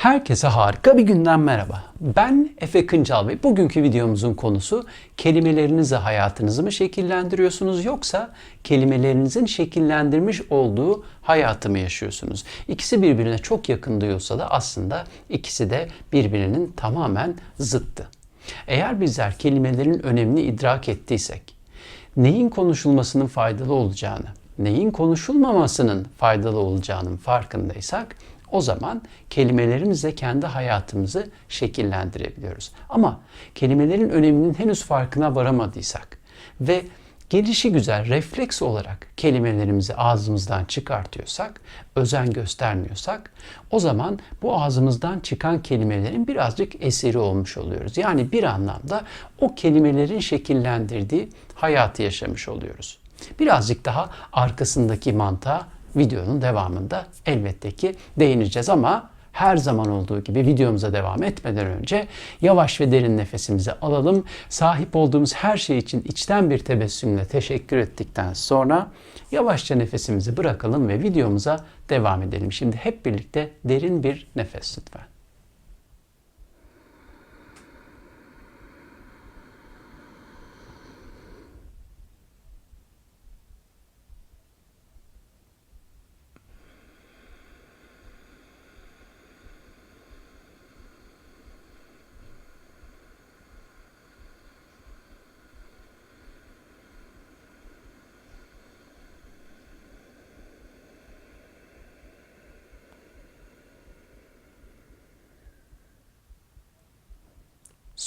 Herkese harika bir günden merhaba. Ben Efe Kıncal ve bugünkü videomuzun konusu kelimelerinizle hayatınızı mı şekillendiriyorsunuz yoksa kelimelerinizin şekillendirmiş olduğu hayatı mı yaşıyorsunuz? İkisi birbirine çok yakın duyulsa da aslında ikisi de birbirinin tamamen zıttı. Eğer bizler kelimelerin önemini idrak ettiysek, neyin konuşulmasının faydalı olacağını, neyin konuşulmamasının faydalı olacağının farkındaysak o zaman kelimelerimizle kendi hayatımızı şekillendirebiliyoruz. Ama kelimelerin öneminin henüz farkına varamadıysak ve gelişi güzel refleks olarak kelimelerimizi ağzımızdan çıkartıyorsak, özen göstermiyorsak o zaman bu ağzımızdan çıkan kelimelerin birazcık eseri olmuş oluyoruz. Yani bir anlamda o kelimelerin şekillendirdiği hayatı yaşamış oluyoruz. Birazcık daha arkasındaki mantığa videonun devamında elbette ki değineceğiz ama her zaman olduğu gibi videomuza devam etmeden önce yavaş ve derin nefesimizi alalım. Sahip olduğumuz her şey için içten bir tebessümle teşekkür ettikten sonra yavaşça nefesimizi bırakalım ve videomuza devam edelim. Şimdi hep birlikte derin bir nefes lütfen.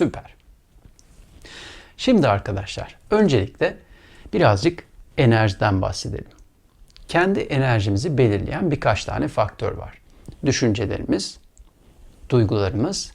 Süper. Şimdi arkadaşlar öncelikle birazcık enerjiden bahsedelim. Kendi enerjimizi belirleyen birkaç tane faktör var. Düşüncelerimiz, duygularımız,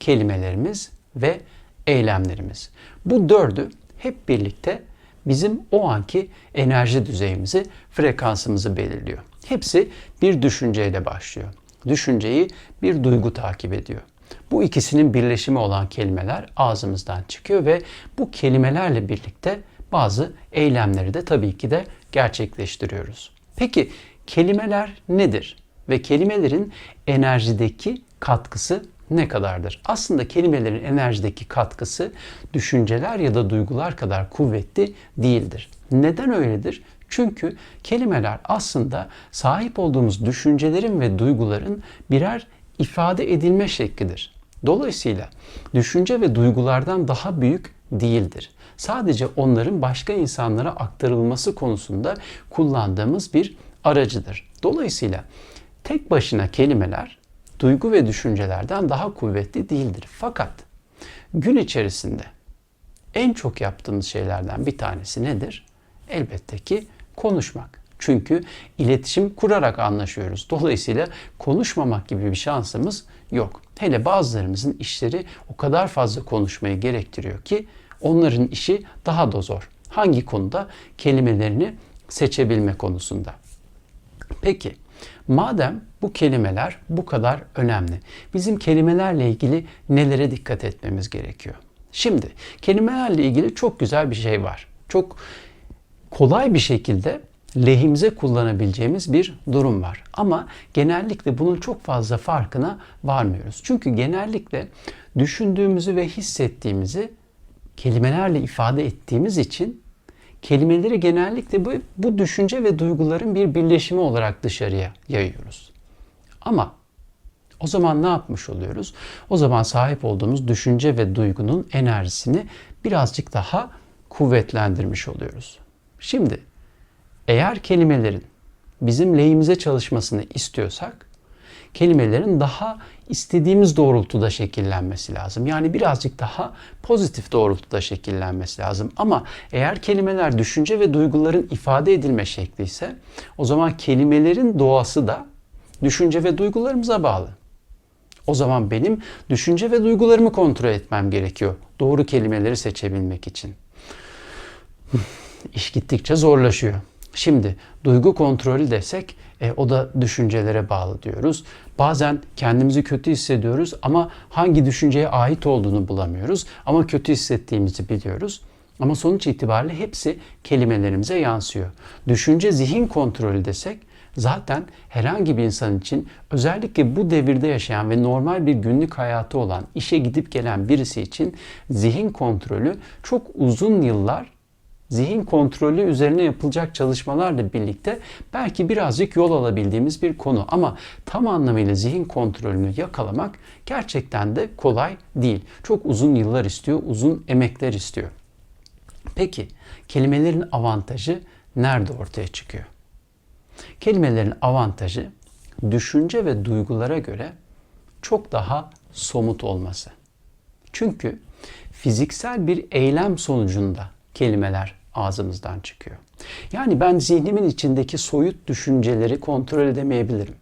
kelimelerimiz ve eylemlerimiz. Bu dördü hep birlikte bizim o anki enerji düzeyimizi, frekansımızı belirliyor. Hepsi bir düşünceyle başlıyor. Düşünceyi bir duygu takip ediyor. Bu ikisinin birleşimi olan kelimeler ağzımızdan çıkıyor ve bu kelimelerle birlikte bazı eylemleri de tabii ki de gerçekleştiriyoruz. Peki kelimeler nedir? Ve kelimelerin enerjideki katkısı ne kadardır? Aslında kelimelerin enerjideki katkısı düşünceler ya da duygular kadar kuvvetli değildir. Neden öyledir? Çünkü kelimeler aslında sahip olduğumuz düşüncelerin ve duyguların birer ifade edilme şeklidir. Dolayısıyla düşünce ve duygulardan daha büyük değildir. Sadece onların başka insanlara aktarılması konusunda kullandığımız bir aracıdır. Dolayısıyla tek başına kelimeler duygu ve düşüncelerden daha kuvvetli değildir. Fakat gün içerisinde en çok yaptığımız şeylerden bir tanesi nedir? Elbette ki konuşmak. Çünkü iletişim kurarak anlaşıyoruz. Dolayısıyla konuşmamak gibi bir şansımız yok. Hele bazılarımızın işleri o kadar fazla konuşmayı gerektiriyor ki onların işi daha da zor. Hangi konuda? Kelimelerini seçebilme konusunda. Peki madem bu kelimeler bu kadar önemli, bizim kelimelerle ilgili nelere dikkat etmemiz gerekiyor? Şimdi kelimelerle ilgili çok güzel bir şey var. Çok kolay bir şekilde lehimize kullanabileceğimiz bir durum var. Ama genellikle bunun çok fazla farkına varmıyoruz. Çünkü genellikle düşündüğümüzü ve hissettiğimizi kelimelerle ifade ettiğimiz için kelimeleri genellikle bu, bu düşünce ve duyguların bir birleşimi olarak dışarıya yayıyoruz. Ama o zaman ne yapmış oluyoruz? O zaman sahip olduğumuz düşünce ve duygunun enerjisini birazcık daha kuvvetlendirmiş oluyoruz. Şimdi eğer kelimelerin bizim lehimize çalışmasını istiyorsak kelimelerin daha istediğimiz doğrultuda şekillenmesi lazım. Yani birazcık daha pozitif doğrultuda şekillenmesi lazım. Ama eğer kelimeler düşünce ve duyguların ifade edilme şekli ise o zaman kelimelerin doğası da düşünce ve duygularımıza bağlı. O zaman benim düşünce ve duygularımı kontrol etmem gerekiyor. Doğru kelimeleri seçebilmek için. İş gittikçe zorlaşıyor. Şimdi duygu kontrolü desek e, o da düşüncelere bağlı diyoruz. Bazen kendimizi kötü hissediyoruz ama hangi düşünceye ait olduğunu bulamıyoruz. Ama kötü hissettiğimizi biliyoruz. Ama sonuç itibariyle hepsi kelimelerimize yansıyor. Düşünce zihin kontrolü desek Zaten herhangi bir insan için özellikle bu devirde yaşayan ve normal bir günlük hayatı olan, işe gidip gelen birisi için zihin kontrolü çok uzun yıllar zihin kontrolü üzerine yapılacak çalışmalarla birlikte belki birazcık yol alabildiğimiz bir konu ama tam anlamıyla zihin kontrolünü yakalamak gerçekten de kolay değil. Çok uzun yıllar istiyor, uzun emekler istiyor. Peki kelimelerin avantajı nerede ortaya çıkıyor? Kelimelerin avantajı düşünce ve duygulara göre çok daha somut olması. Çünkü fiziksel bir eylem sonucunda kelimeler ağzımızdan çıkıyor. Yani ben zihnimin içindeki soyut düşünceleri kontrol edemeyebilirim.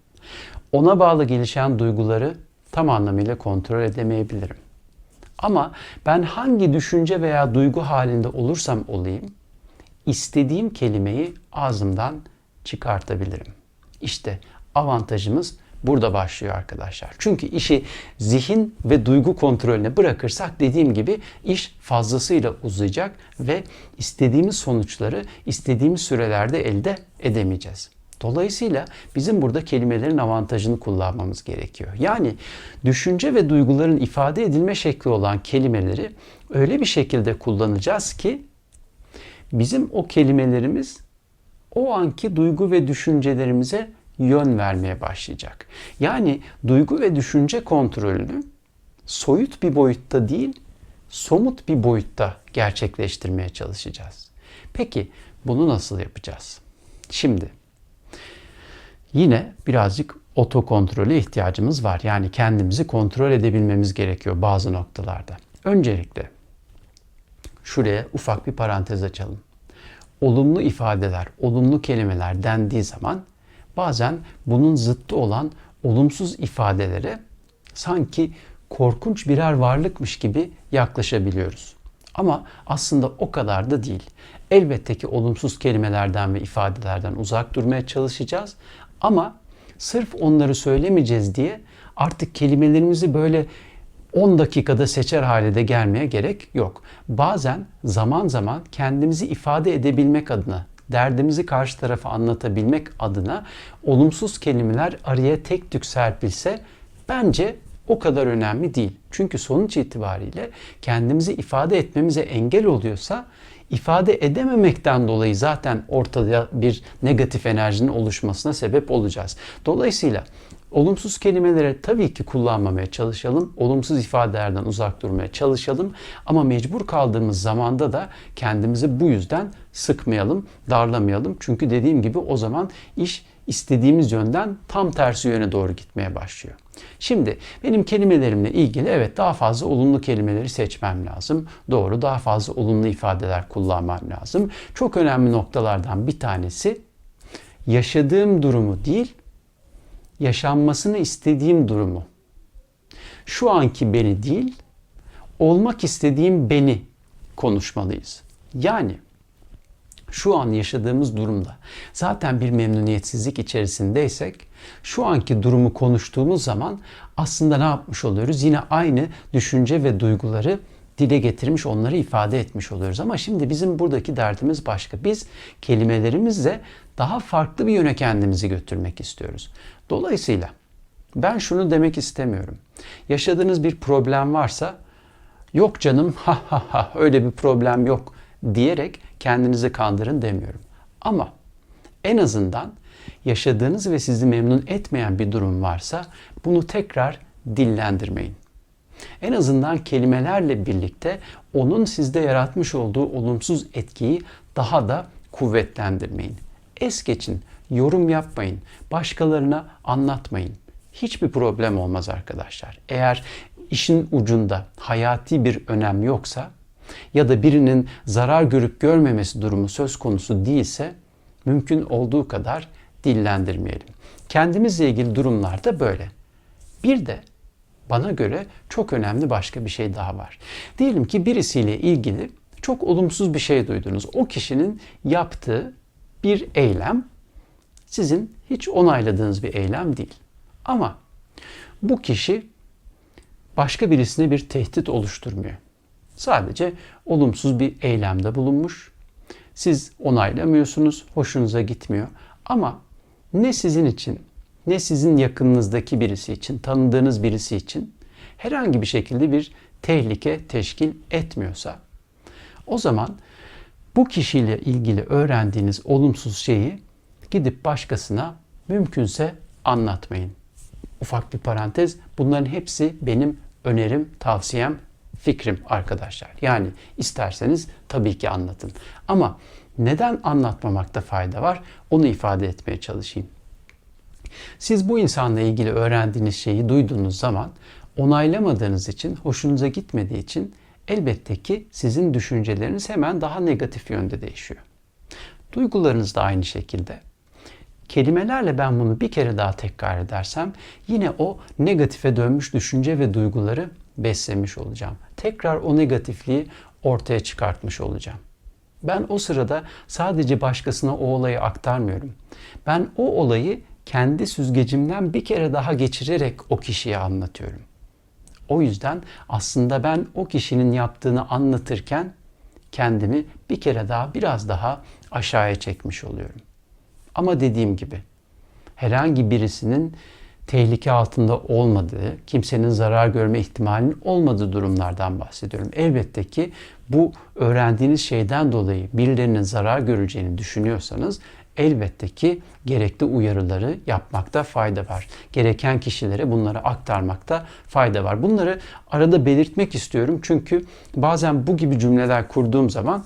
Ona bağlı gelişen duyguları tam anlamıyla kontrol edemeyebilirim. Ama ben hangi düşünce veya duygu halinde olursam olayım, istediğim kelimeyi ağzımdan çıkartabilirim. İşte avantajımız burada başlıyor arkadaşlar. Çünkü işi zihin ve duygu kontrolüne bırakırsak dediğim gibi iş fazlasıyla uzayacak ve istediğimiz sonuçları istediğimiz sürelerde elde edemeyeceğiz. Dolayısıyla bizim burada kelimelerin avantajını kullanmamız gerekiyor. Yani düşünce ve duyguların ifade edilme şekli olan kelimeleri öyle bir şekilde kullanacağız ki bizim o kelimelerimiz o anki duygu ve düşüncelerimize yön vermeye başlayacak. Yani duygu ve düşünce kontrolünü soyut bir boyutta değil, somut bir boyutta gerçekleştirmeye çalışacağız. Peki bunu nasıl yapacağız? Şimdi yine birazcık otokontrole ihtiyacımız var. Yani kendimizi kontrol edebilmemiz gerekiyor bazı noktalarda. Öncelikle şuraya ufak bir parantez açalım. Olumlu ifadeler, olumlu kelimeler dendiği zaman bazen bunun zıttı olan olumsuz ifadelere sanki korkunç birer varlıkmış gibi yaklaşabiliyoruz. Ama aslında o kadar da değil. Elbette ki olumsuz kelimelerden ve ifadelerden uzak durmaya çalışacağız ama sırf onları söylemeyeceğiz diye artık kelimelerimizi böyle 10 dakikada seçer hale de gelmeye gerek yok. Bazen zaman zaman kendimizi ifade edebilmek adına derdimizi karşı tarafa anlatabilmek adına olumsuz kelimeler araya tek tük serpilse bence o kadar önemli değil. Çünkü sonuç itibariyle kendimizi ifade etmemize engel oluyorsa ifade edememekten dolayı zaten ortada bir negatif enerjinin oluşmasına sebep olacağız. Dolayısıyla Olumsuz kelimeleri tabii ki kullanmamaya çalışalım. Olumsuz ifadelerden uzak durmaya çalışalım. Ama mecbur kaldığımız zamanda da kendimizi bu yüzden sıkmayalım, darlamayalım. Çünkü dediğim gibi o zaman iş istediğimiz yönden tam tersi yöne doğru gitmeye başlıyor. Şimdi benim kelimelerimle ilgili evet daha fazla olumlu kelimeleri seçmem lazım. Doğru daha fazla olumlu ifadeler kullanmam lazım. Çok önemli noktalardan bir tanesi yaşadığım durumu değil yaşanmasını istediğim durumu. Şu anki beni değil, olmak istediğim beni konuşmalıyız. Yani şu an yaşadığımız durumda zaten bir memnuniyetsizlik içerisindeysek şu anki durumu konuştuğumuz zaman aslında ne yapmış oluyoruz? Yine aynı düşünce ve duyguları dile getirmiş, onları ifade etmiş oluyoruz. Ama şimdi bizim buradaki derdimiz başka. Biz kelimelerimizle daha farklı bir yöne kendimizi götürmek istiyoruz. Dolayısıyla ben şunu demek istemiyorum. Yaşadığınız bir problem varsa yok canım ha ha ha öyle bir problem yok diyerek kendinizi kandırın demiyorum. Ama en azından yaşadığınız ve sizi memnun etmeyen bir durum varsa bunu tekrar dillendirmeyin. En azından kelimelerle birlikte onun sizde yaratmış olduğu olumsuz etkiyi daha da kuvvetlendirmeyin. Es geçin, yorum yapmayın, başkalarına anlatmayın. Hiçbir problem olmaz arkadaşlar. Eğer işin ucunda hayati bir önem yoksa ya da birinin zarar görüp görmemesi durumu söz konusu değilse mümkün olduğu kadar dillendirmeyelim. Kendimizle ilgili durumlarda böyle. Bir de bana göre çok önemli başka bir şey daha var. Diyelim ki birisiyle ilgili çok olumsuz bir şey duydunuz. O kişinin yaptığı bir eylem sizin hiç onayladığınız bir eylem değil. Ama bu kişi başka birisine bir tehdit oluşturmuyor. Sadece olumsuz bir eylemde bulunmuş. Siz onaylamıyorsunuz, hoşunuza gitmiyor. Ama ne sizin için, ne sizin yakınınızdaki birisi için, tanıdığınız birisi için herhangi bir şekilde bir tehlike teşkil etmiyorsa o zaman bu kişiyle ilgili öğrendiğiniz olumsuz şeyi gidip başkasına mümkünse anlatmayın. Ufak bir parantez. Bunların hepsi benim önerim, tavsiyem, fikrim arkadaşlar. Yani isterseniz tabii ki anlatın. Ama neden anlatmamakta fayda var? Onu ifade etmeye çalışayım. Siz bu insanla ilgili öğrendiğiniz şeyi duyduğunuz zaman onaylamadığınız için, hoşunuza gitmediği için elbette ki sizin düşünceleriniz hemen daha negatif yönde değişiyor. Duygularınız da aynı şekilde. Kelimelerle ben bunu bir kere daha tekrar edersem yine o negatife dönmüş düşünce ve duyguları beslemiş olacağım. Tekrar o negatifliği ortaya çıkartmış olacağım. Ben o sırada sadece başkasına o olayı aktarmıyorum. Ben o olayı kendi süzgecimden bir kere daha geçirerek o kişiye anlatıyorum. O yüzden aslında ben o kişinin yaptığını anlatırken kendimi bir kere daha biraz daha aşağıya çekmiş oluyorum. Ama dediğim gibi herhangi birisinin tehlike altında olmadığı, kimsenin zarar görme ihtimalinin olmadığı durumlardan bahsediyorum. Elbette ki bu öğrendiğiniz şeyden dolayı birilerinin zarar göreceğini düşünüyorsanız elbette ki gerekli uyarıları yapmakta fayda var. Gereken kişilere bunları aktarmakta fayda var. Bunları arada belirtmek istiyorum çünkü bazen bu gibi cümleler kurduğum zaman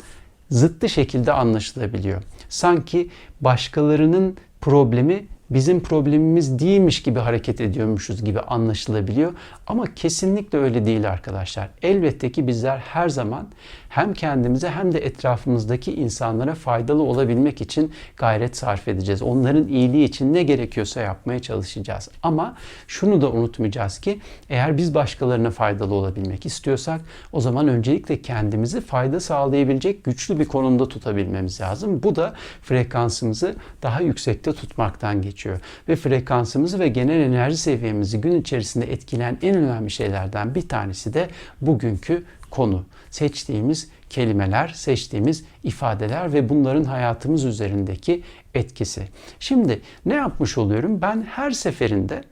zıttı şekilde anlaşılabiliyor. Sanki başkalarının problemi bizim problemimiz değilmiş gibi hareket ediyormuşuz gibi anlaşılabiliyor. Ama kesinlikle öyle değil arkadaşlar. Elbette ki bizler her zaman hem kendimize hem de etrafımızdaki insanlara faydalı olabilmek için gayret sarf edeceğiz. Onların iyiliği için ne gerekiyorsa yapmaya çalışacağız. Ama şunu da unutmayacağız ki eğer biz başkalarına faydalı olabilmek istiyorsak o zaman öncelikle kendimizi fayda sağlayabilecek güçlü bir konumda tutabilmemiz lazım. Bu da frekansımızı daha yüksekte tutmaktan geçiyor. Ve frekansımızı ve genel enerji seviyemizi gün içerisinde etkileyen en önemli şeylerden bir tanesi de bugünkü konu. Seçtiğimiz kelimeler, seçtiğimiz ifadeler ve bunların hayatımız üzerindeki etkisi. Şimdi ne yapmış oluyorum? Ben her seferinde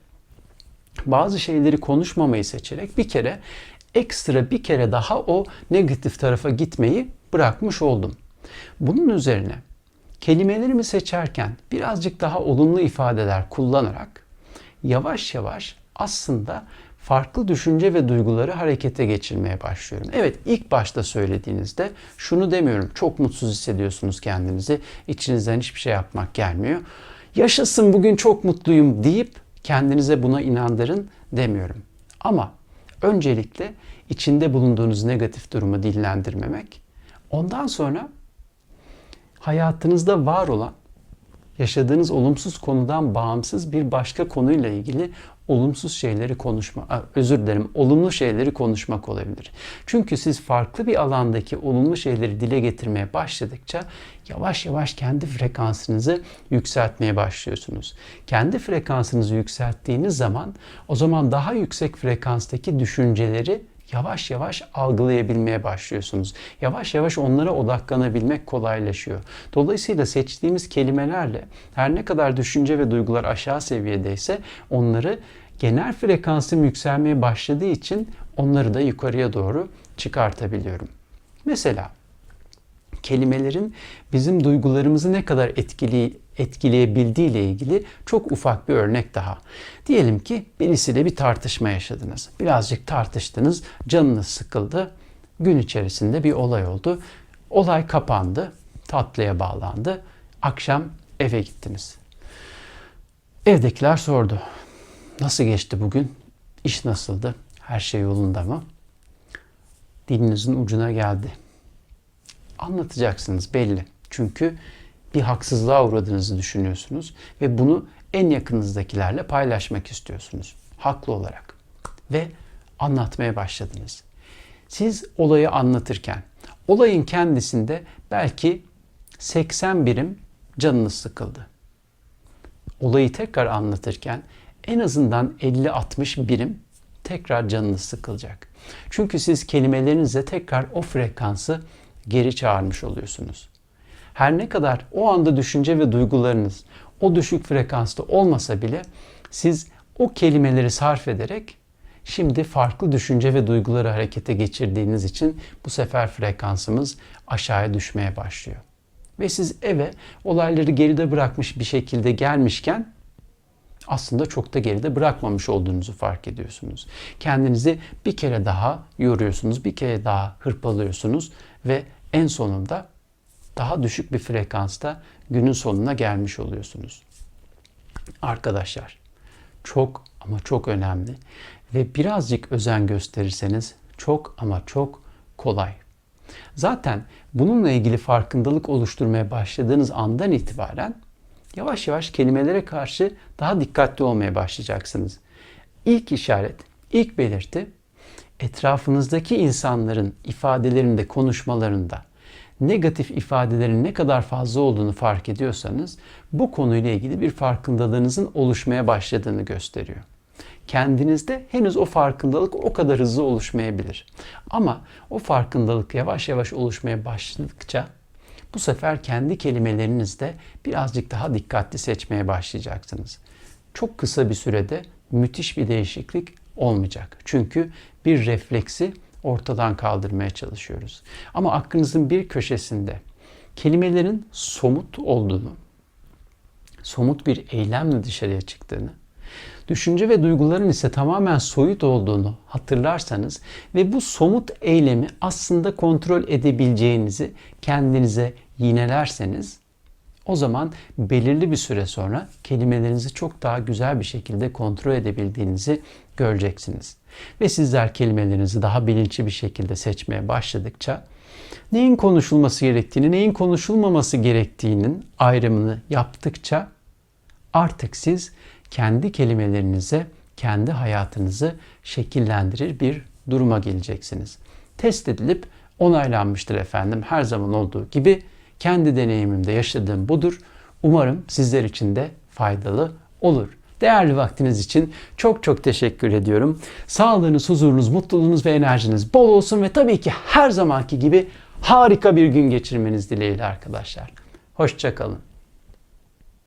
bazı şeyleri konuşmamayı seçerek bir kere ekstra bir kere daha o negatif tarafa gitmeyi bırakmış oldum. Bunun üzerine kelimelerimi seçerken birazcık daha olumlu ifadeler kullanarak yavaş yavaş aslında farklı düşünce ve duyguları harekete geçirmeye başlıyorum. Evet ilk başta söylediğinizde şunu demiyorum. Çok mutsuz hissediyorsunuz kendinizi. İçinizden hiçbir şey yapmak gelmiyor. Yaşasın bugün çok mutluyum deyip kendinize buna inandırın demiyorum. Ama öncelikle içinde bulunduğunuz negatif durumu dillendirmemek. Ondan sonra hayatınızda var olan yaşadığınız olumsuz konudan bağımsız bir başka konuyla ilgili olumsuz şeyleri konuşma, özür dilerim, olumlu şeyleri konuşmak olabilir. Çünkü siz farklı bir alandaki olumlu şeyleri dile getirmeye başladıkça yavaş yavaş kendi frekansınızı yükseltmeye başlıyorsunuz. Kendi frekansınızı yükselttiğiniz zaman o zaman daha yüksek frekanstaki düşünceleri yavaş yavaş algılayabilmeye başlıyorsunuz. Yavaş yavaş onlara odaklanabilmek kolaylaşıyor. Dolayısıyla seçtiğimiz kelimelerle her ne kadar düşünce ve duygular aşağı seviyedeyse onları genel frekansım yükselmeye başladığı için onları da yukarıya doğru çıkartabiliyorum. Mesela kelimelerin bizim duygularımızı ne kadar etkili, etkileyebildiği ile ilgili çok ufak bir örnek daha. Diyelim ki birisiyle bir tartışma yaşadınız. Birazcık tartıştınız, canınız sıkıldı. Gün içerisinde bir olay oldu. Olay kapandı, tatlıya bağlandı. Akşam eve gittiniz. Evdekiler sordu. Nasıl geçti bugün? İş nasıldı? Her şey yolunda mı? Dilinizin ucuna geldi anlatacaksınız belli. Çünkü bir haksızlığa uğradığınızı düşünüyorsunuz ve bunu en yakınızdakilerle paylaşmak istiyorsunuz. Haklı olarak. Ve anlatmaya başladınız. Siz olayı anlatırken olayın kendisinde belki 80 birim canınız sıkıldı. Olayı tekrar anlatırken en azından 50-60 birim tekrar canınız sıkılacak. Çünkü siz kelimelerinizle tekrar o frekansı geri çağırmış oluyorsunuz. Her ne kadar o anda düşünce ve duygularınız o düşük frekansta olmasa bile siz o kelimeleri sarf ederek şimdi farklı düşünce ve duyguları harekete geçirdiğiniz için bu sefer frekansımız aşağıya düşmeye başlıyor. Ve siz eve olayları geride bırakmış bir şekilde gelmişken aslında çok da geride bırakmamış olduğunuzu fark ediyorsunuz. Kendinizi bir kere daha yoruyorsunuz, bir kere daha hırpalıyorsunuz ve en sonunda daha düşük bir frekansta günün sonuna gelmiş oluyorsunuz. Arkadaşlar çok ama çok önemli ve birazcık özen gösterirseniz çok ama çok kolay. Zaten bununla ilgili farkındalık oluşturmaya başladığınız andan itibaren yavaş yavaş kelimelere karşı daha dikkatli olmaya başlayacaksınız. İlk işaret, ilk belirti etrafınızdaki insanların ifadelerinde, konuşmalarında negatif ifadelerin ne kadar fazla olduğunu fark ediyorsanız bu konuyla ilgili bir farkındalığınızın oluşmaya başladığını gösteriyor. Kendinizde henüz o farkındalık o kadar hızlı oluşmayabilir. Ama o farkındalık yavaş yavaş oluşmaya başladıkça bu sefer kendi kelimelerinizde birazcık daha dikkatli seçmeye başlayacaksınız. Çok kısa bir sürede müthiş bir değişiklik olmayacak. Çünkü bir refleksi ortadan kaldırmaya çalışıyoruz. Ama aklınızın bir köşesinde kelimelerin somut olduğunu, somut bir eylemle dışarıya çıktığını, düşünce ve duyguların ise tamamen soyut olduğunu hatırlarsanız ve bu somut eylemi aslında kontrol edebileceğinizi kendinize yinelerseniz o zaman belirli bir süre sonra kelimelerinizi çok daha güzel bir şekilde kontrol edebildiğinizi göreceksiniz. Ve sizler kelimelerinizi daha bilinçli bir şekilde seçmeye başladıkça neyin konuşulması gerektiğini, neyin konuşulmaması gerektiğinin ayrımını yaptıkça artık siz kendi kelimelerinize, kendi hayatınızı şekillendirir bir duruma geleceksiniz. Test edilip onaylanmıştır efendim. Her zaman olduğu gibi kendi deneyimimde yaşadığım budur. Umarım sizler için de faydalı olur. Değerli vaktiniz için çok çok teşekkür ediyorum. Sağlığınız, huzurunuz, mutluluğunuz ve enerjiniz bol olsun ve tabii ki her zamanki gibi harika bir gün geçirmeniz dileğiyle arkadaşlar. Hoşçakalın.